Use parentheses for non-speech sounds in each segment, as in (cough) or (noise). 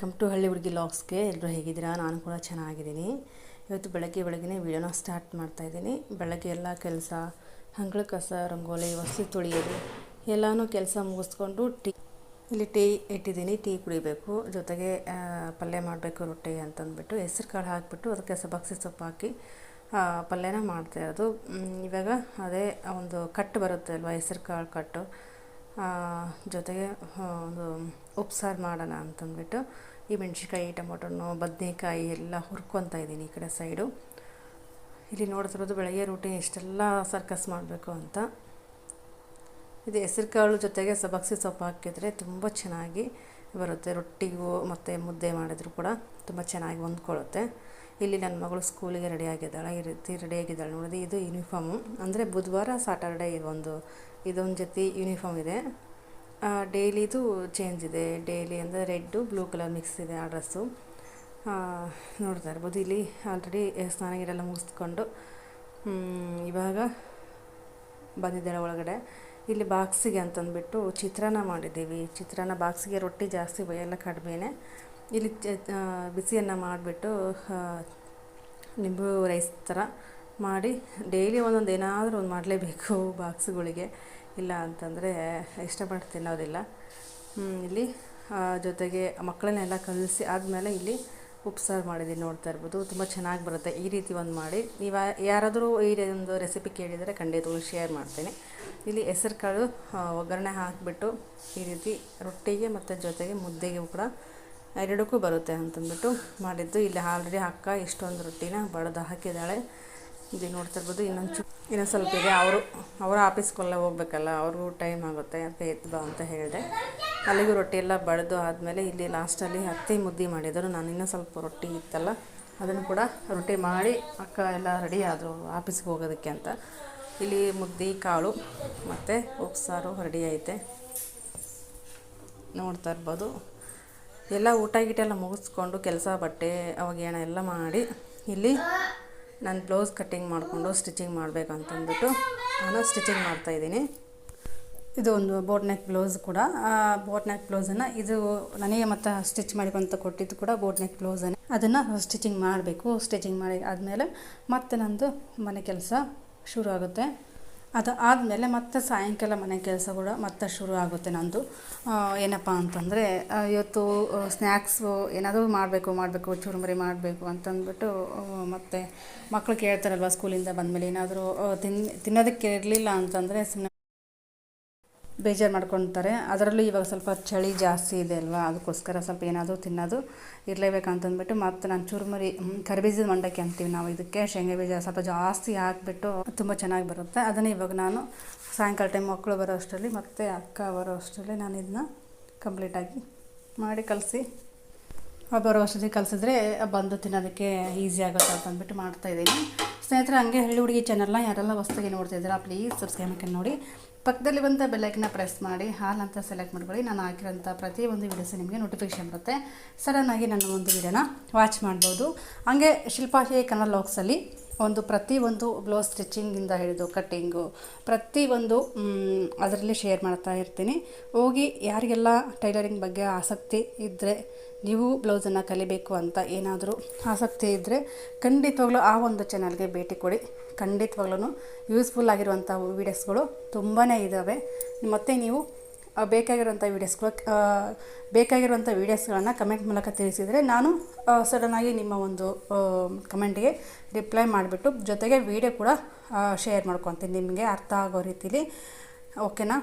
Welcome to ಹಳ್ಳಿ ಹುಡುಗಿ ಲಾಕ್ಸ್ಗೆ ಎಲ್ಲರೂ ಹೇಗಿದ್ದೀರಾ? ನಾನು ಕೂಡ ಚೆನ್ನಾಗಿದ್ದೀನಿ. ಇವತ್ತು ಬೆಳಗ್ಗೆ ಬೆಳಗ್ಗೆ ವೀಡಿಯೋನ ಸ್ಟಾರ್ಟ್ ಮಾಡ್ತಾ ಇದ್ದೀನಿ. ಬೆಳಗ್ಗೆ ಎಲ್ಲ ಕೆಲಸ ಹಂಗಳ ಕಸ, ರಂಗೋಲಿ, ವಸ್ತು ತೊಳೆಯೋದು ಎಲ್ಲನೂ ಕೆಲಸ ಮುಗಿಸ್ಕೊಂಡು ಟೀ, ಇಲ್ಲಿ ಟೀ ಇಟ್ಟಿದ್ದೀನಿ. ಟೀ ಕುಡಿಬೇಕು. ಜೊತೆಗೆ ಪಲ್ಯ ಮಾಡಬೇಕು ರೊಟ್ಟಿ ಅಂತಂದ್ಬಿಟ್ಟು ಹೆಸ್ರು ಕಾಳು ಹಾಕಿಬಿಟ್ಟು ಅದಕ್ಕೆ ಸಬಕ್ಸಿ ಸೊಪ್ಪು ಹಾಕಿ ಪಲ್ಯನ ಮಾಡ್ತಾ ಇರೋದು. ಇವಾಗ ಅದೇ ಒಂದು ಕಟ್ಟು ಬರುತ್ತೆ ಅಲ್ವಾ? ಹೆಸ್ರು ಕಾಳು ಕಟ್ಟು ಜೊತೆಗೆ ಒಂದು ಉಪ್ಸಾರು ಮಾಡೋಣ ಅಂತಂದ್ಬಿಟ್ಟು ಈ ಮೆಣಸಿನ್ಕಾಯಿ, ಟೊಮೊಟೊನು, ಬದನೇಕಾಯಿ ಎಲ್ಲ ಹುರ್ಕೊತಾ ಇದ್ದೀನಿ ಈ ಕಡೆ ಸೈಡು. ಇಲ್ಲಿ ನೋಡ್ತಿರೋದು ಬೆಳಗ್ಗೆ ರೂಟೀನ್ ಇಷ್ಟೆಲ್ಲ ಸರ್ಕಸ್ ಮಾಡಬೇಕು ಅಂತ. ಇದು ಹೆಸರು ಕಾಳು ಜೊತೆಗೆ ಸಬಕ್ಸಿ ಸೊಪ್ಪು ಹಾಕಿದರೆ ತುಂಬ ಚೆನ್ನಾಗಿ ಬರುತ್ತೆ. ರೊಟ್ಟಿಗೂ ಮತ್ತು ಮುದ್ದೆ ಮಾಡಿದರೂ ಕೂಡ ತುಂಬ ಚೆನ್ನಾಗಿ ಹೊಂದ್ಕೊಳ್ಳುತ್ತೆ. ಇಲ್ಲಿ ನನ್ನ ಮಗಳು ಸ್ಕೂಲಿಗೆ ರೆಡಿ ಆಗಿದ್ದಾಳೆ, ಈ ರೀತಿ ರೆಡಿ ಆಗಿದ್ದಾಳೆ. ನೋಡಿದ್ರೆ ಇದು ಯೂನಿಫಾರ್ಮು ಅಂದರೆ ಬುಧವಾರ ಸಾಟರ್ಡೆ ಇದೊಂದು ಇದೊಂದು ಜೊತೆ ಯೂನಿಫಾರ್ಮ್ ಇದೆ. ಡೈಲಿದು ಚೇಂಜ್ ಇದೆ. ಡೈಲಿ ಅಂದರೆ ರೆಡ್ಡು ಬ್ಲೂ ಕಲರ್ ಮಿಕ್ಸ್ ಇದೆ ಆ ಡ್ರೆಸ್ಸು ನೋಡ್ತಾ ಇರ್ಬೋದು ಇಲ್ಲಿ ಆಲ್ರೆಡಿ ಸ್ನಾನ ಗೀರೆಲ್ಲ ಮುಗಿಸ್ಕೊಂಡು ಇವಾಗ ಬಂದಿದ್ದಾಳೆ ಒಳಗಡೆ. ಇಲ್ಲಿ ಬಾಕ್ಸಿಗೆ ಅಂತಂದ್ಬಿಟ್ಟು ಚಿತ್ರಾನ್ನ ಮಾಡಿದ್ದೀವಿ. ಚಿತ್ರಾನ್ನ ಬಾಕ್ಸಿಗೆ ರೊಟ್ಟಿ ಜಾಸ್ತಿ ಎಲ್ಲ ಕಡಿಮೆನೇ. ಇಲ್ಲಿ ಬಿಸಿಯನ್ನು ಮಾಡಿಬಿಟ್ಟು ನಿಂಬು ರೈಸ್ ಥರ ಮಾಡಿ ಡೈಲಿ ಒಂದೊಂದು ಏನಾದರೂ ಒಂದು ಮಾಡಲೇಬೇಕು (laughs) ಬಾಕ್ಸ್ಗಳಿಗೆ. ಇಲ್ಲ ಅಂತಂದರೆ ಇಷ್ಟಪಟ್ಟು ತಿನ್ನೋದಿಲ್ಲ. ಇಲ್ಲಿ ಜೊತೆಗೆ ಮಕ್ಕಳನ್ನೆಲ್ಲ ಕಲಿಸಿ ಆದಮೇಲೆ ಇಲ್ಲಿ ಉಪ್ಸಾರು ಮಾಡಿದ್ದೀನಿ ನೋಡ್ತಾ ಇರ್ಬೋದು. ತುಂಬ ಚೆನ್ನಾಗಿ ಬರುತ್ತೆ ಈ ರೀತಿ ಒಂದು ಮಾಡಿ. ನೀವು ಯಾರಾದರೂ ಈ ಒಂದು ರೆಸಿಪಿ ಕೇಳಿದರೆ ಖಂಡಿತವಾಗ್ಲೂ ಶೇರ್ ಮಾಡ್ತೀನಿ. ಇಲ್ಲಿ ಹೆಸರು ಕಾಳು ಒಗ್ಗರಣೆ ಹಾಕಿಬಿಟ್ಟು ಈ ರೀತಿ ರೊಟ್ಟಿಗೆ ಮತ್ತು ಜೊತೆಗೆ ಮುದ್ದೆಗೂ ಕೂಡ ಎರಡಕ್ಕೂ ಬರುತ್ತೆ ಅಂತಂದ್ಬಿಟ್ಟು ಮಾಡಿದ್ದು. ಇಲ್ಲಿ ಆಲ್ರೆಡಿ ಅಕ್ಕ ಇಷ್ಟೊಂದು ರೊಟ್ಟಿನ ಬಡ್ದು ಹಾಕಿದ್ದಾಳೆ. ಇದು ನೋಡ್ತಾ ಇರ್ಬೋದು ಇನ್ನೊಂದು ಚು ಇನ್ನೊಂದು ಸ್ವಲ್ಪ ಇದೆ. ಅವರು, ಅವರ ಆಫೀಸ್ಗೆಲ್ಲ ಹೋಗ್ಬೇಕಲ್ಲ, ಅವ್ರಿಗೂ ಟೈಮ್ ಆಗುತ್ತೆ. ಎದ್ದು ಬಾ ಅಂತ ಹೇಳಿದೆ. ಅಲ್ಲಿಗೂ ರೊಟ್ಟಿ ಎಲ್ಲ ಬಡ್ದು ಆದಮೇಲೆ ಇಲ್ಲಿ ಲಾಸ್ಟಲ್ಲಿ ಹತ್ತಿ ಮುದ್ದೆ ಮಾಡಿದರು. ನಾನು ಇನ್ನೂ ಸ್ವಲ್ಪ ರೊಟ್ಟಿ ಇತ್ತಲ್ಲ, ಅದನ್ನು ಕೂಡ ರೊಟ್ಟಿ ಮಾಡಿ ಅಕ್ಕ ಎಲ್ಲ ರೆಡಿ ಆದರು ಆಫೀಸ್ಗೆ ಹೋಗೋದಕ್ಕೆ ಅಂತ. ಇಲ್ಲಿ ಮುದ್ದೆ, ಕಾಳು ಮತ್ತು ಉಪ್ಸಾರು ರೆಡಿ ಐತೆ. ನೋಡ್ತಾ ಇರ್ಬೋದು. ಎಲ್ಲ ಊಟ ಗೀಟ ಎಲ್ಲ ಮುಗಿಸ್ಕೊಂಡು ಕೆಲಸ, ಬಟ್ಟೆ ಅವಾಗೇಣ ಎಲ್ಲ ಮಾಡಿ ಇಲ್ಲಿ ನಾನು ಬ್ಲೌಸ್ ಕಟ್ಟಿಂಗ್ ಮಾಡಿಕೊಂಡು ಸ್ಟಿಚಿಂಗ್ ಮಾಡಬೇಕು ಅಂತಂದ್ಬಿಟ್ಟು ನಾನು ಸ್ಟಿಚಿಂಗ್ ಮಾಡ್ತಾಯಿದ್ದೀನಿ ಇದು ಒಂದು ಬೋಟ್ ನೆಕ್ ಬ್ಲೌಸ್ ಕೂಡ. ಬೋಟ್ ನೆಕ್ ಬ್ಲೌಸನ್ನು ಇದು ನನಗೆ ಮತ್ತು ಸ್ಟಿಚ್ ಮಾಡಿಕೊಂತ ಕೊಟ್ಟಿದ್ದು ಕೂಡ ಬೋಟ್ ನೆಕ್ ಬ್ಲೌಸನ್ನು ಅದನ್ನು ಸ್ಟಿಚಿಂಗ್ ಮಾಡಬೇಕು. ಸ್ಟಿಚಿಂಗ್ ಮಾಡಿ ಆದಮೇಲೆ ಮತ್ತೆ ನಂದು ಮನೆ ಕೆಲಸ ಶುರು ಆಗುತ್ತೆ. ಅದು ಆದಮೇಲೆ ಮತ್ತೆ ಸಾಯಂಕಾಲ ಮನೆ ಕೆಲಸ ಕೂಡ ಮತ್ತೆ ಶುರು ಆಗುತ್ತೆ ನಂದು. ಏನಪ್ಪ ಅಂತಂದರೆ ಇವತ್ತು ಸ್ನ್ಯಾಕ್ಸು ಏನಾದರೂ ಮಾಡಬೇಕು ಮಾಡಬೇಕು, ಚುರುಮರಿ ಮಾಡಬೇಕು ಅಂತಂದ್ಬಿಟ್ಟು ಮತ್ತು ಮಕ್ಕಳು ಕೇಳ್ತಾರಲ್ವ ಸ್ಕೂಲಿಂದ ಬಂದಮೇಲೆ ಏನಾದರೂ ತಿನ್, ತಿನ್ನೋದಕ್ಕೆ ಇರಲಿಲ್ಲ ಅಂತಂದರೆ ಸುಮ್ಮನೆ ಬೇಜಾರು ಮಾಡ್ಕೊತಾರೆ. ಅದರಲ್ಲೂ ಇವಾಗ ಸ್ವಲ್ಪ ಚಳಿ ಜಾಸ್ತಿ ಇದೆ ಅಲ್ವಾ? ಅದಕ್ಕೋಸ್ಕರ ಸ್ವಲ್ಪ ಏನಾದರೂ ತಿನ್ನೋದು ಇರಲೇಬೇಕಂತಂದ್ಬಿಟ್ಟು ಮತ್ತು ನಾನು ಚುರುಮುರಿ ಕರಿಬೀಜದ ಮಂಡಕ್ಕಿ ಅಂತೀವಿ ನಾವು ಇದಕ್ಕೆ. ಶೇಂಗಾ ಬೀಜ ಸ್ವಲ್ಪ ಜಾಸ್ತಿ ಹಾಕಿಬಿಟ್ಟು ತುಂಬ ಚೆನ್ನಾಗಿ ಬರುತ್ತೆ. ಅದನ್ನು ಇವಾಗ ನಾನು ಸಾಯಂಕಾಲ ಟೈಮ್ ಮಕ್ಕಳು ಬರೋ ಅಷ್ಟರಲ್ಲಿ ಮತ್ತು ಅಕ್ಕ ಬರೋ ಅಷ್ಟರಲ್ಲಿ ನಾನು ಇದನ್ನ ಕಂಪ್ಲೀಟಾಗಿ ಮಾಡಿ ಕಲಸಿ ಬರೋ ಅಷ್ಟೊತ್ತಿಗೆ ಕಲಿಸಿದ್ರೆ ಬಂದು ತಿನ್ನೋದಕ್ಕೆ ಈಸಿ ಆಗುತ್ತೆ ಅಂತ ಅಂದ್ಬಿಟ್ಟು ಮಾಡ್ತಾಯಿದ್ದೀನಿ ಸ್ನೇಹಿತರೆ, ಹಂಗೆ ಹಳ್ಳಿ ಹುಡುಗಿ ಚಾನಲ್ನ ಯಾರೆಲ್ಲ ಹೊಸ್ದಾಗಿ ನೋಡ್ತಿದ್ದೀರಾ ಪ್ಲೀಸ್ ಸಬ್ಸ್ಕ್ರೈಬ್ ಮಾಡ್ಕೊಂಡು ನೋಡಿ. ಪಕ್ಕದಲ್ಲಿ ಬಂದ ಬೆಲ್ಲೈಕನ್ನ ಪ್ರೆಸ್ ಮಾಡಿ, ಹಾಲ್ ಅಂತ ಸೆಲೆಕ್ಟ್ ಮಾಡ್ಕೊಳ್ಳಿ. ನಾನು ಹಾಕಿರೋಂಥ ಪ್ರತಿಯೊಂದು ವಿಡಿಯೋಸ್ ನಿಮಗೆ ನೋಟಿಫಿಕೇಶನ್ ಬರುತ್ತೆ. ಸಡನ್ನಾಗಿ ನನ್ನ ಒಂದು ವೀಡಿಯೋನ ವಾಚ್ ಮಾಡ್ಬೋದು. ಹಾಗೆ ಶಿಲ್ಪಾಹಿ ಕನ್ನಡ ಲಾಕ್ಸಲ್ಲಿ ಒಂದು ಪ್ರತಿಯೊಂದು ಬ್ಲೌಸ್ ಸ್ಟಿಚಿಂಗಿಂದ ಹಿಡಿದು ಕಟ್ಟಿಂಗು ಪ್ರತಿಯೊಂದು ಅದರಲ್ಲಿ ಶೇರ್ ಮಾಡ್ತಾ ಇರ್ತೀನಿ. ಹೋಗಿ ಯಾರಿಗೆಲ್ಲ ಟೈಲರಿಂಗ್ ಬಗ್ಗೆ ಆಸಕ್ತಿ ಇದ್ದರೆ ನೀವು ಬ್ಲೌಸನ್ನು ಕಲಿಬೇಕು ಅಂತ ಏನಾದರೂ ಆಸಕ್ತಿ ಇದ್ದರೆ ಖಂಡಿತವಾಗ್ಲೂ ಆ ಒಂದು ಚಾನಲ್ಗೆ ಭೇಟಿ ಕೊಡಿ. ಖಂಡಿತವಾಗ್ಲೂ ಯೂಸ್ಫುಲ್ ಆಗಿರುವಂಥ ವೀಡಿಯೋಸ್ಗಳು ತುಂಬಾ ಇದ್ದಾವೆ ಮತ್ತು ನೀವು ಬೇಕಾಗಿರುವಂಥ ವೀಡಿಯೋಸ್ಗಳು ಬೇಕಾಗಿರುವಂಥ ವೀಡಿಯೋಸ್ಗಳನ್ನು ಕಮೆಂಟ್ ಮೂಲಕ ತಿಳಿಸಿದರೆ ನಾನು ಸಡನ್ನಾಗಿ ನಿಮ್ಮ ಒಂದು ಕಮೆಂಟ್ಗೆ ರಿಪ್ಲೈ ಮಾಡಿಬಿಟ್ಟು ಜೊತೆಗೆ ವೀಡಿಯೋ ಕೂಡ ಶೇರ್ ಮಾಡ್ಕೊತೀನಿ. ನಿಮಗೆ ಅರ್ಥ ಆಗೋ ರೀತಿಲಿ. ಓಕೆನಾ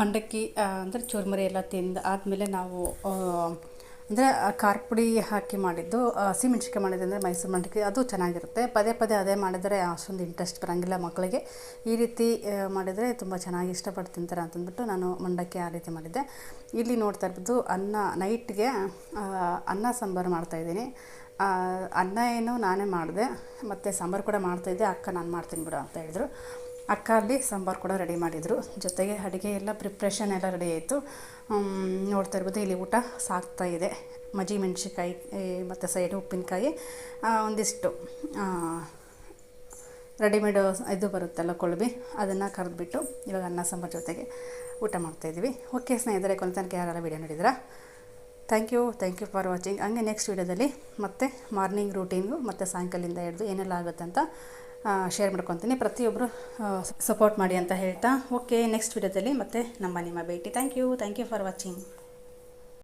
ಮಂಡಕ್ಕಿ ಅಂದರೆ ಚುರ್ಮುರಿ ಎಲ್ಲ ತಿಂದು ಆದಮೇಲೆ ನಾವು ಅಂದರೆ ಖಾರ ಪುಡಿ ಹಾಕಿ ಮಾಡಿದ್ದು ಹಸಿಮೆಣ್ಸಿಕಾಯಿ ಮಾಡಿದ್ದು ಅಂದರೆ ಮೈಸೂರು ಮಂಡಕ್ಕಿ, ಅದು ಚೆನ್ನಾಗಿರುತ್ತೆ. ಪದೇ ಪದೇ ಅದೇ ಮಾಡಿದರೆ ಅಷ್ಟೊಂದು ಇಂಟ್ರೆಸ್ಟ್ ಬರೋಂಗಿಲ್ಲ ಮಕ್ಕಳಿಗೆ. ಈ ರೀತಿ ಮಾಡಿದರೆ ತುಂಬ ಚೆನ್ನಾಗಿ ಇಷ್ಟಪಟ್ಟು ತಿಂತಾರೆ ಅಂತಂದ್ಬಿಟ್ಟು ನಾನು ಮಂಡಕ್ಕಿ ಆ ರೀತಿ ಮಾಡಿದ್ದೆ. ಇಲ್ಲಿ ನೋಡ್ತಾ ಇರ್ಬೋದು, ಅನ್ನ, ನೈಟ್ಗೆ ಅನ್ನ ಸಾಂಬಾರು ಮಾಡ್ತಾಯಿದ್ದೀನಿ ಅನ್ನ ಏನು ನಾನೇ ಮಾಡಿದೆ, ಮತ್ತು ಸಾಂಬಾರು ಕೂಡ ಮಾಡ್ತಾಯಿದ್ದೆ ಅಕ್ಕ ನಾನು ಮಾಡ್ತೀನಿ ಬಿಡು ಅಂತ ಹೇಳಿದ್ರು. ಅಕ್ಕ ಅಲ್ಲಿ ಸಾಂಬಾರು ಕೂಡ ರೆಡಿ ಮಾಡಿದರು. ಜೊತೆಗೆ ಅಡುಗೆ ಎಲ್ಲ ಪ್ರಿಪ್ರೇಷನ್ ಎಲ್ಲ ರೆಡಿ ಆಯಿತು. ನೋಡ್ತಾ ಇರ್ಬೋದು ಇಲ್ಲಿ ಊಟ ಸಾಗ್ತಾ ಇದೆ. ಮಜ್ಜಿ ಮೆಣಸಿನ್ಕಾಯಿ ಮತ್ತು ಸೈಡ್ ಉಪ್ಪಿನಕಾಯಿ ಒಂದಿಷ್ಟು ರೆಡಿಮೇಡ್ ಇದು ಬರುತ್ತಲ್ಲ ಕೊಳಬಿ ಅದನ್ನು ಕರೆದ್ಬಿಟ್ಟು ಇವಾಗ ಅನ್ನ ಸಾಂಬಾರು ಜೊತೆಗೆ ಊಟ ಮಾಡ್ತಾಯಿದ್ವಿ ಓಕೆ ಸ್ನೇಹಿತರೆ ಕೊನೆ ತನಕ ಯಾರೆಲ್ಲ ವೀಡಿಯೋ ನೋಡಿದ್ರಾ? Thank you thank you for watching ಹಂಗೆ ನೆಕ್ಸ್ಟ್ ವೀಡಿಯೋದಲ್ಲಿ ಮತ್ತೆ ಮಾರ್ನಿಂಗ್ ರೂಟೀನು ಮತ್ತು ಸಾಯಂಕಾಲದಿಂದ ಹಿಡಿದು ಏನೆಲ್ಲ ಆಗುತ್ತೆ ಅಂತ ಶೇರ್ ಮಾಡ್ಕೊತೀನಿ. ಪ್ರತಿಯೊಬ್ಬರು ಸಪೋರ್ಟ್ ಮಾಡಿ ಅಂತ ಹೇಳ್ತಾ. ಓಕೆ ನೆಕ್ಸ್ಟ್ ವಿಡಿಯೋದಲ್ಲಿ ಮತ್ತೆ ನಮ್ಮ ನಿಮ್ಮ ಭೇಟಿ. Thank you thank you for watching